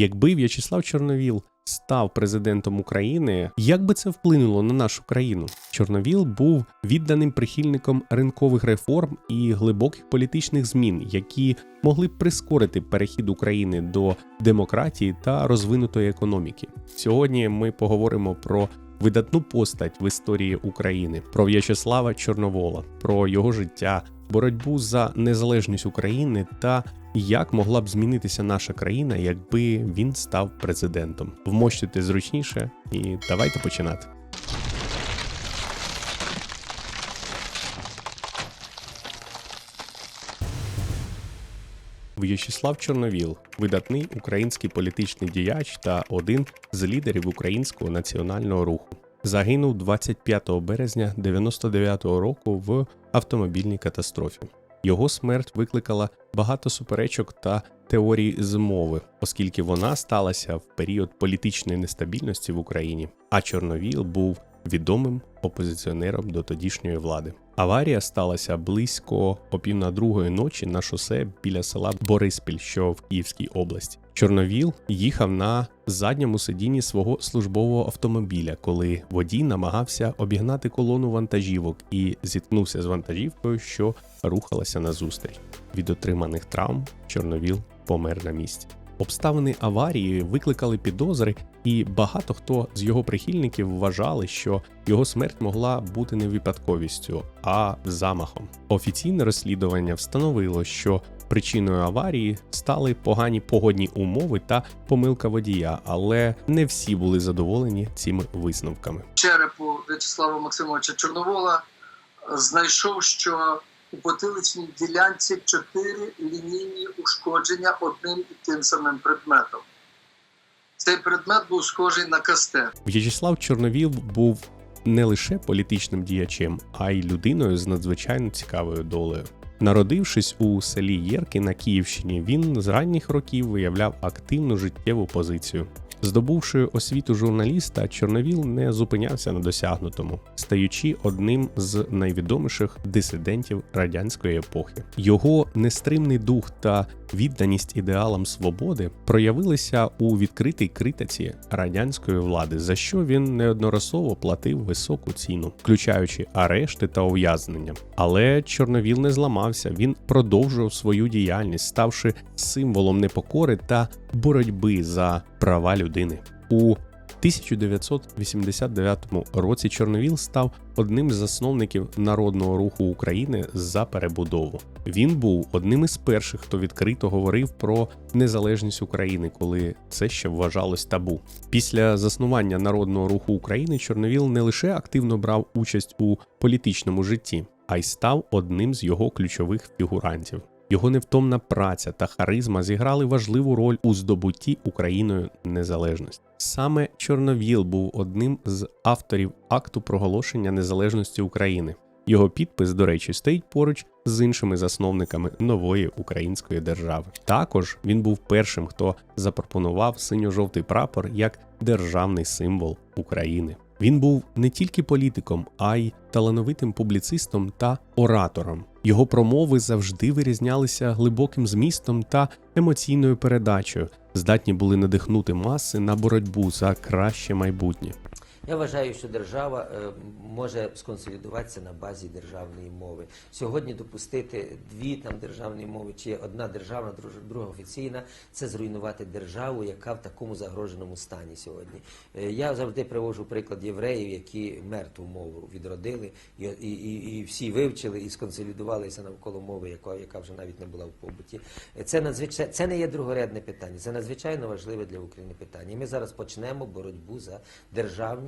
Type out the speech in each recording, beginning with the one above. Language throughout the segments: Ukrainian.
Якби В'ячеслав Чорновіл став президентом України, як би це вплинуло на нашу країну? Чорновіл був відданим прихильником ринкових реформ і глибоких політичних змін, які могли б прискорити перехід України до демократії та розвинутої економіки. Сьогодні ми поговоримо про видатну постать в історії України, про В'ячеслава Чорновола, про його життя, боротьбу за незалежність України та як могла б змінитися наша країна, якби він став президентом. Вмощуйте зручніше і давайте починати. В'ячеслав Чорновіл, видатний український політичний діяч та один з лідерів українського національного руху. Загинув 25 березня 99-го року в автомобільній катастрофі. Його смерть викликала багато суперечок та теорій змови, оскільки вона сталася в період політичної нестабільності в Україні, а Чорновіл був відомим опозиціонером до тодішньої влади. Аварія сталася близько о пів на другої ночі на шосе біля села Бориспіль, що в Київській області. Чорновіл їхав на задньому сидінні свого службового автомобіля, коли водій намагався обігнати колону вантажівок і зіткнувся з вантажівкою, що рухалася назустріч. Від отриманих травм Чорновіл помер на місці. Обставини аварії викликали підозри, і багато хто з його прихильників вважали, що його смерть могла бути не випадковістю, а замахом. Офіційне розслідування встановило, що причиною аварії стали погані погодні умови та помилка водія, але не всі були задоволені цими висновками. черепу В'ячеслава Максимовича Чорновола знайшов, що у потиличній ділянці чотири лінійні ушкодження одним і тим самим предметом. Цей предмет був схожий на кастет. В'ячеслав Чорновіл був не лише політичним діячем, а й людиною з надзвичайно цікавою долею. Народившись у селі Єрки на Київщині, він з ранніх років виявляв активну життєву позицію. Здобувши освіту журналіста, Чорновіл не зупинявся на досягнутому, стаючи одним з найвідоміших дисидентів радянської епохи. Його нестримний дух та відданість ідеалам свободи проявилися у відкритій критиці радянської влади, за що він неодноразово платив високу ціну, включаючи арешти та ув'язнення. Але Чорновіл не зламався. Він продовжував свою діяльність, ставши символом непокори та боротьби за права людини. У 1989 році Чорновіл став одним з засновників народного руху України за перебудову. Він був одним із перших, хто відкрито говорив про незалежність України, коли це ще вважалось табу. Після заснування народного руху України Чорновіл не лише активно брав участь у політичному житті, а й став одним з його ключових фігурантів. Його невтомна праця та харизма зіграли важливу роль у здобутті Україною незалежності. Саме Чорновіл був одним з авторів акту проголошення незалежності України. Його підпис, до речі, стоїть поруч з іншими засновниками нової української держави. Також він був першим, хто запропонував синьо-жовтий прапор як державний символ України. Він був не тільки політиком, а й талановитим публіцистом та оратором. Його промови завжди вирізнялися глибоким змістом та емоційною передачею, здатні були надихнути маси на боротьбу за краще майбутнє. Я вважаю, що держава е, може сконсолідуватися на базі державної мови. Сьогодні допустити дві там державні мови чи одна державна, друга офіційна це зруйнувати державу, яка в такому загроженому стані сьогодні. Е, Я завжди привожу приклад євреїв, які мертву мову відродили і, всі вивчили і сконсолідувалися навколо мови, яка, вже навіть не була в побуті. Е, Це надзвичайно це не є другорядне питання, це надзвичайно важливе для України питання. Ми зараз почнемо боротьбу за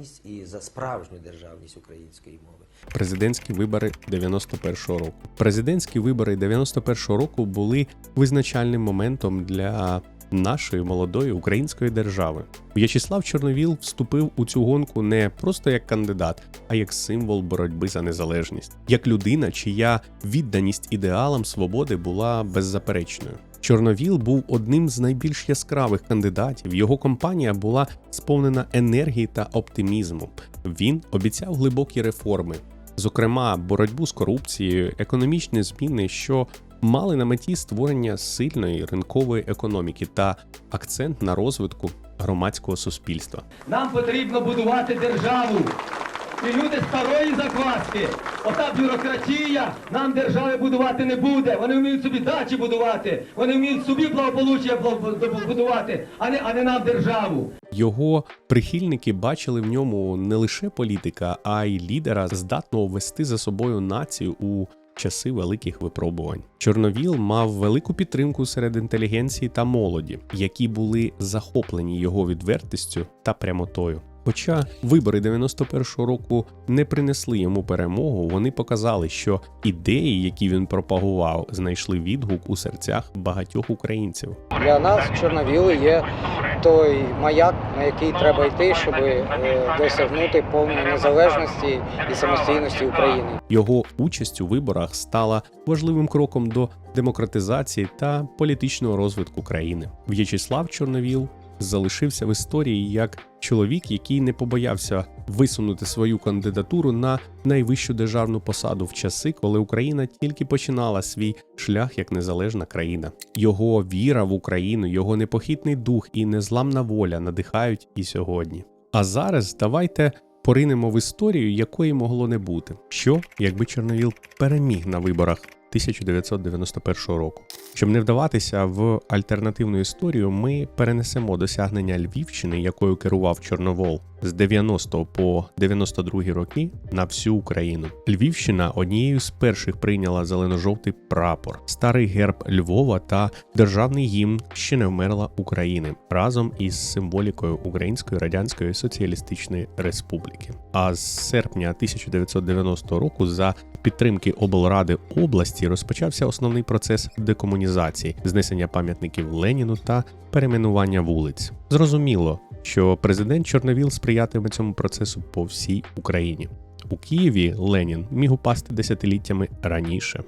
державність і за справжню державність української мови. Президентські вибори 91-го року. Президентські вибори 91-го року були визначальним моментом для нашої молодої української держави. В'ячеслав Чорновіл вступив у цю гонку не просто як кандидат, а як символ боротьби за незалежність, як людина, чия відданість ідеалам свободи була беззаперечною. Чорновіл був одним з найбільш яскравих кандидатів. Його кампанія була сповнена енергії та оптимізму. Він обіцяв глибокі реформи, зокрема боротьбу з корупцією, економічні зміни, що мали на меті створення сильної ринкової економіки та акцент на розвитку громадського суспільства. Нам потрібно будувати державу. І люди старої закваски. Ота бюрократія нам держави будувати не буде. Вони вміють собі дачі будувати. Вони вміють собі благополуччя бла- будувати, а не, а не нам державу. Його прихильники бачили в ньому не лише політика, а й лідера, здатного вести за собою націю у часи великих випробувань. Чорновіл мав велику підтримку серед інтелігенції та молоді, які були захоплені його відвертістю та прямотою. Хоча вибори 91-го року не принесли йому перемогу, вони показали, що ідеї, які він пропагував, знайшли відгук у серцях багатьох українців. Для нас чорновіли є той маяк, на який треба йти, щоб е, досягнути повної незалежності і самостійності України. Його участь у виборах стала важливим кроком до демократизації та політичного розвитку країни. В'ячеслав Чорновіл залишився в історії як чоловік, який не побоявся висунути свою кандидатуру на найвищу державну посаду в часи, коли Україна тільки починала свій шлях як незалежна країна. Його віра в Україну, його непохитний дух і незламна воля надихають і сьогодні. А зараз давайте поринемо в історію, якої могло не бути. Що, якби Чорновіл переміг на виборах 1991 року? Щоб не вдаватися в альтернативну історію, ми перенесемо досягнення Львівщини, якою керував Чорновол з 90 по 92 роки на всю Україну. Львівщина однією з перших прийняла зелено-жовтий прапор, старий герб Львова та державний гімн ще не вмерла України разом із символікою Української Радянської Соціалістичної Республіки. А з серпня 1990 року за підтримки облради області розпочався основний процес декомунізації, знесення пам'ятників Леніну та перейменування вулиць. Зрозуміло, що президент Чорновіл сприятиме цьому процесу по всій Україні. У Києві Ленін міг упасти десятиліттями раніше.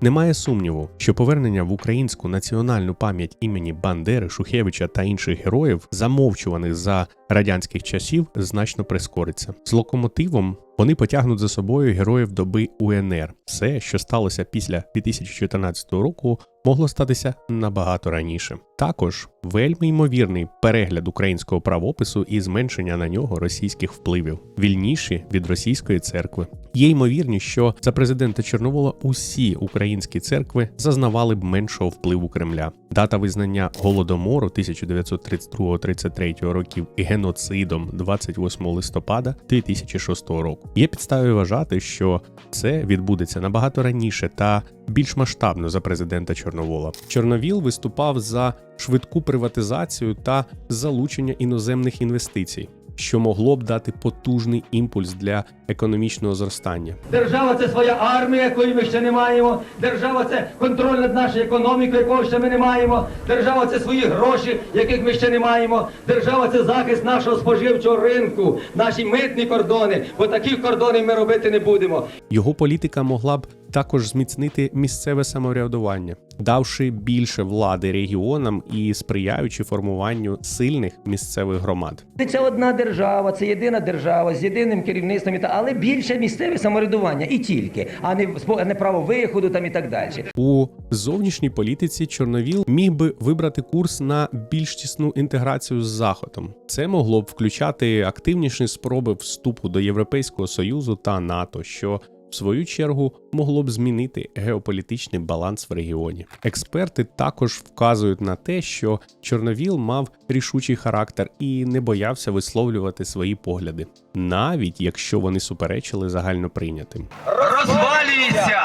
Немає сумніву, що повернення в українську національну пам'ять імені Бандери, Шухевича та інших героїв, замовчуваних за радянських часів, значно прискориться. З локомотивом вони потягнуть за собою героїв доби УНР. Все, що сталося після 2014 року, могло статися набагато раніше. Також вельми ймовірний перегляд українського правопису і зменшення на нього російських впливів, вільніші від російської церкви. Є ймовірність, що за президента Чорновола усі українські церкви зазнавали б меншого впливу Кремля. Дата визнання голодомору 1932-33 років і геноцидом 28 листопада 2006 року. Є підстави вважати, що це відбудеться набагато раніше та більш масштабно за президента Чорновола. Чорновіл виступав за швидку приватизацію та залучення іноземних інвестицій, що могло б дати потужний імпульс для економічного зростання. Держава це своя армія, якої ми ще не маємо. Держава це контроль над нашою економікою, якого ще ми не маємо. Держава це свої гроші, яких ми ще не маємо. Держава це захист нашого споживчого ринку, наші митні кордони, бо таких кордонів ми робити не будемо. Його політика могла б також зміцнити місцеве самоврядування, давши більше влади регіонам і сприяючи формуванню сильних місцевих громад. Це одна держава, це єдина держава з єдиним керівництвом, та- але більше місцеве самоврядування і тільки, а не не право виходу там і так далі. У зовнішній політиці Чорновіл міг би вибрати курс на більш тісну інтеграцію з Заходом. Це могло б включати активніші спроби вступу до Європейського союзу та НАТО, що в свою чергу могло б змінити геополітичний баланс в регіоні. Експерти також вказують на те, що Чорновіл мав рішучий характер і не боявся висловлювати свої погляди, навіть якщо вони суперечили загальноприйнятим. розвалюється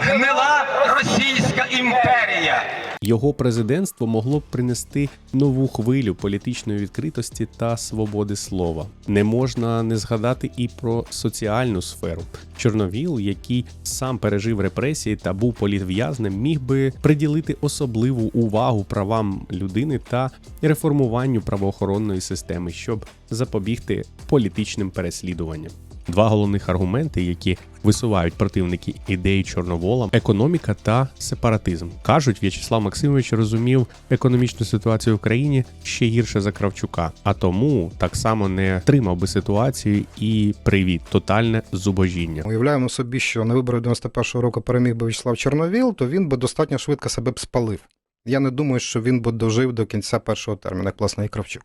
гнила Російська імперія. Його президентство могло б принести нову хвилю політичної відкритості та свободи слова. Не можна не згадати і про соціальну сферу. Чорновіл, який сам пережив репресії та був політв'язнем, міг би приділити особливу увагу правам людини та реформуванню правоохоронної системи, щоб запобігти політичним переслідуванням. Два головних аргументи, які висувають противники ідеї Чорновола: економіка та сепаратизм. кажуть, В'ячеслав Максимович розумів економічну ситуацію в країні ще гірше за Кравчука, а тому так само не тримав би ситуацію і привід тотальне зубожіння. Уявляємо собі, що на виборах 91-го року переміг би Вячеслав Чорновіл, то він би достатньо швидко себе б спалив. Я не думаю, що він би дожив до кінця першого терміну, як власне і Кравчук.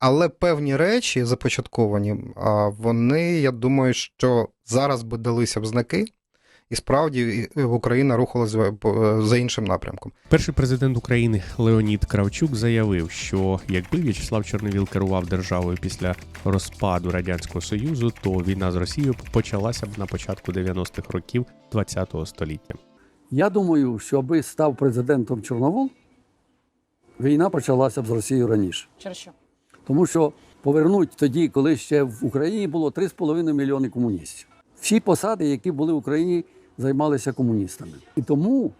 Але певні речі започатковані, а вони, я думаю, що зараз би далися в знаки, і справді Україна рухалася за іншим напрямком. Перший президент України Леонід Кравчук заявив, що якби В'ячеслав Чорновіл керував державою після розпаду радянського союзу, то війна з Росією почалася б на початку 90-х років ХХ століття. Я думаю, що аби став президентом Чорновол, війна почалася б з Росією раніше. Через що? Тому що повернуть тоді, коли ще в Україні було 3,5 мільйони комуністів. Всі посади, які були в Україні, займалися комуністами. І тому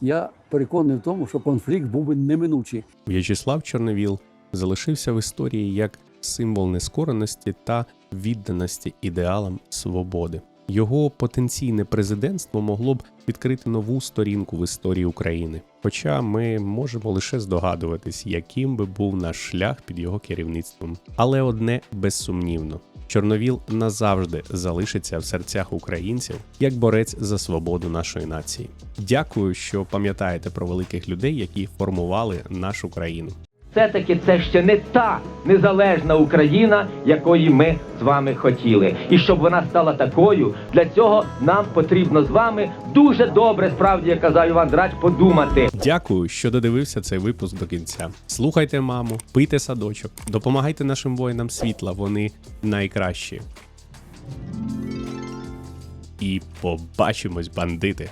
я переконаний в тому, що конфлікт був би неминучий. В'ячеслав Чорновіл залишився в історії як символ нескореності та відданості ідеалам свободи. Його потенційне президентство могло б відкрити нову сторінку в історії України. Хоча ми можемо лише здогадуватись, яким би був наш шлях під його керівництвом. Але одне безсумнівно: Чорновіл назавжди залишиться в серцях українців як борець за свободу нашої нації. Дякую, що пам'ятаєте про великих людей, які формували нашу країну. Все-таки це ще не та незалежна Україна, якої ми з вами хотіли. І щоб вона стала такою, для цього нам потрібно з вами дуже добре, справді, як казав Іван Драч, подумати. Дякую, що додивився цей випуск до кінця. Слухайте маму, пийте садочок, допомагайте нашим воїнам світла, вони найкращі. І побачимось, бандити!